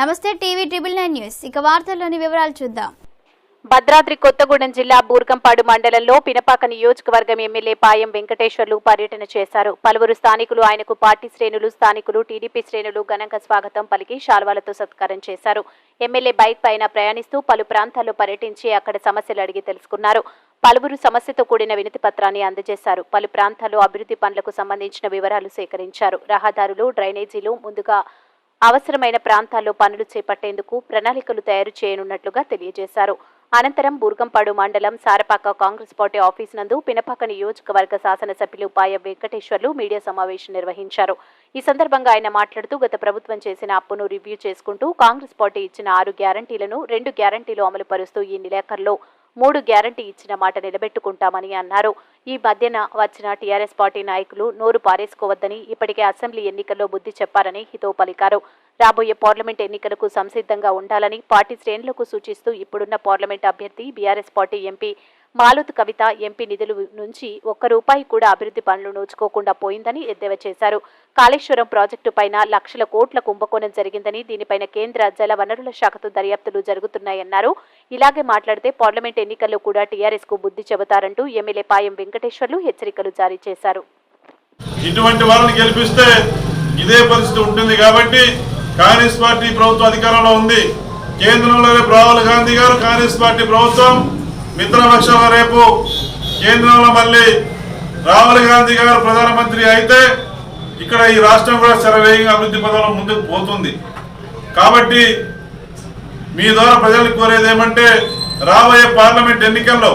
నమస్తే TV triple nine news. ఇక వార్తల్లోని వివరాలు చూద్దాం. భద్రాద్రి కొత్తగూడెం జిల్లా బూర్గంపాడు మండలంలో పినపాక నియోజకవర్గం ఎమ్మెల్యే పాయం వెంకటేశ్వర్లు పర్యటన చేశారు. పలువురు స్థానికులు ఆయనకు పార్టీ శ్రేణులు స్థానికులు టీడీపీ శ్రేణులు ఘనంగా స్వాగతం పలికి శాల్వాలతో సత్కారం చేశారు. ఎమ్మెల్యే బైక్ పైన ప్రయాణిస్తూ పలు ప్రాంతాల్లో పర్యటించి అక్కడ సమస్యలు అడిగి తెలుసుకున్నారు. పలువురు సమస్యతో కూడిన వినతి పత్రాన్ని అందజేశారు. పలు ప్రాంతాల్లో అభివృద్ధి పనులకు సంబంధించిన వివరాలు సేకరించారు. రహదారులు డ్రైనేజీలు ముందుగా అవసరమైన ప్రాంతాల్లో పనులు చేపట్టేందుకు ప్రణాళికలు తయారు చేయనున్నట్లుగా తెలియజేశారు. అనంతరం బూర్గంపాడు మండలం సారపాక కాంగ్రెస్ పార్టీ ఆఫీస్ నందు పినపాక నియోజకవర్గ శాసనసభ్యులు పాయ వెంకటేశ్వర్లు మీడియా సమావేశం నిర్వహించారు. ఈ సందర్భంగా ఆయన మాట్లాడుతూ గత ప్రభుత్వం చేసిన అప్పును రివ్యూ చేసుకుంటూ కాంగ్రెస్ పార్టీ ఇచ్చిన ఆరు గ్యారంటీలను రెండు గ్యారంటీలు అమలు పరుస్తూ ఈ నెలాఖరులో మూడు గ్యారంటీ ఇచ్చిన మాట నిలబెట్టుకుంటామని అన్నారు. ఈ మధ్యన వచ్చిన టీఆర్ఎస్ పార్టీ నాయకులు నోరు పారేసుకోవద్దని ఇప్పటికే అసెంబ్లీ ఎన్నికల్లో బుద్ధి చెప్పారని హితో పలికారు. రాబోయే పార్లమెంట్ ఎన్నికలకు సంసిద్ధంగా ఉండాలని పార్టీ శ్రేణులకు సూచిస్తూ ఇప్పుడున్న పార్లమెంట్ అభ్యర్థి BRS party MP Maloth Kavitha MP నిధుల నుంచి ఒక్క రూపాయి కూడా అభివృద్ధి పనులు నోచుకోకుండా పోయిందని ఎద్దేవా చేశారు. కాళేశ్వరం ప్రాజెక్టు పైన లక్షల కోట్ల కుంభకోణం జరిగిందని దీనిపైన కేంద్ర జల వనరుల శాఖతో దర్యాప్తులు జరుగుతున్నాయన్నారు. ఇలాగే మాట్లాడితే పార్లమెంట్ ఎన్నికల్లో కూడా టీఆర్ఎస్కు బుద్ధి చెబుతారంటూ ఎమ్మెల్యే పాయం వెంకటేశ్వర్లు హెచ్చరికలు జారీ చేశారు. ఇటువంటి వాళ్ళని గెలిపిస్తే ఇదే పరిస్థితి ఉంటుంది కాబట్టి కాంగ్రెస్ పార్టీ ప్రభుత్వం అధికారంలో ఉంది. కేంద్రంలో రాహుల్ గాంధీ గారు కాంగ్రెస్ పార్టీ ప్రభుత్వం. మిత్రపక్షంలో రేపు కేంద్రంలో మళ్ళీ రాహుల్ గాంధీ గారు ప్రధానమంత్రి అయితే ఇక్కడ ఈ రాష్ట్రం కూడా శరవేగంగా అభివృద్ధి పదంలో ముందుకు పోతుంది. కాబట్టి మీ ద్వారా ప్రజలకు కోరేది ఏమంటే రాబోయే పార్లమెంట్ ఎన్నికల్లో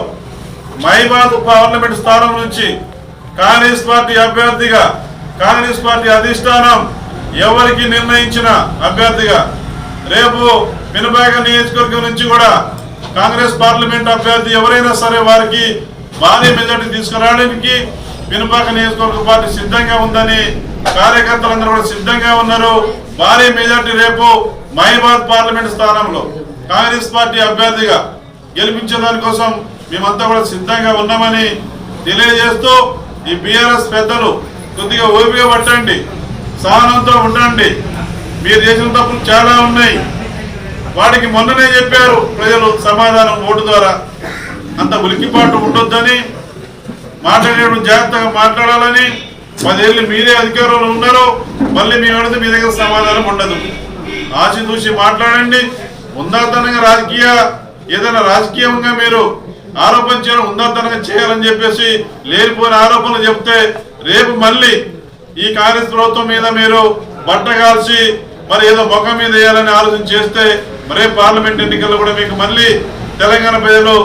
మైబాద్ పార్లమెంట్ స్థానం నుంచి కాంగ్రెస్ పార్టీ అభ్యర్థిగా కాంగ్రెస్ పార్టీ అధిష్టానం ఎవరికి నిర్ణయించిన అభ్యర్థిగా రేపు మినబాగ నియోజకవర్గం నుంచి కూడా కాంగ్రెస్ పార్లమెంట్ అభ్యర్థి ఎవరైనా సరే వారికి భారీ మెజార్టీ తీసుకురావడానికి పినపాక నియోజకవర్గ పార్టీ సిద్ధంగా ఉందని కార్యకర్తలందరూ కూడా సిద్ధంగా ఉన్నారు. భారీ మెజార్టీ రేపు మహిబాద్ పార్లమెంట్ స్థానంలో కాంగ్రెస్ పార్టీ అభ్యర్థిగా గెలిపించే దానికోసం మేమంతా కూడా సిద్ధంగా ఉన్నామని తెలియజేస్తూ ఈ బీఆర్ఎస్ పెద్దలు కొద్దిగా ఓపిక పట్టండి సహనంతో ఉండండి. మీరు చేసిన తప్పులు చాలా ఉన్నాయి. వాడికి మొన్ననే చెప్పారు ప్రజలు సమాధానం ఓటు ద్వారా. అంత ఉలికిపాటు ఉండొద్దని మాట్లాడేటప్పుడు జాగ్రత్తగా మాట్లాడాలని పదేళ్ళు మీరే అధికారంలో ఉన్నారు మళ్ళీ మీ అడిగితే మీ దగ్గర సమాధానం ఉండదు. ఆచితూచి మాట్లాడండి. ఉందాతనంగా రాజకీయ ఏదైనా రాజకీయంగా మీరు ఆరోపణ చేయడం ఉందాతనంగా చేయాలని చెప్పేసి లేనిపోయిన ఆరోపణలు చెప్తే రేపు మళ్ళీ ఈ కాంగ్రెస్ ప్రభుత్వం మీద మీరు బట్ట కాల్చి మరి ఏదో ముఖం మీద వేయాలని ఆలోచన చేస్తే మరే పార్లమెంట్ ఎన్నికల్లో కూడా మీకు మళ్ళీ తెలంగాణ ప్రజలు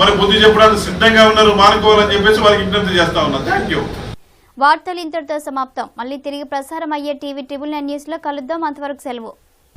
మరి బుద్ధి చెప్పడానికి సిద్ధంగా ఉన్నారు మానుకోవాలని చెప్పేసి వారికి విజ్ఞప్తి చేస్తా ఉన్నా. థ్యాంక్ యూ వార్తలు ఇంతటితో సమాప్తం. మళ్ళీ తిరిగి ప్రసారం అయ్యే టీవీ ట్రిబుల్ నైన్ న్యూస్లో కలుద్దాం. అంతవరకు సెలవు.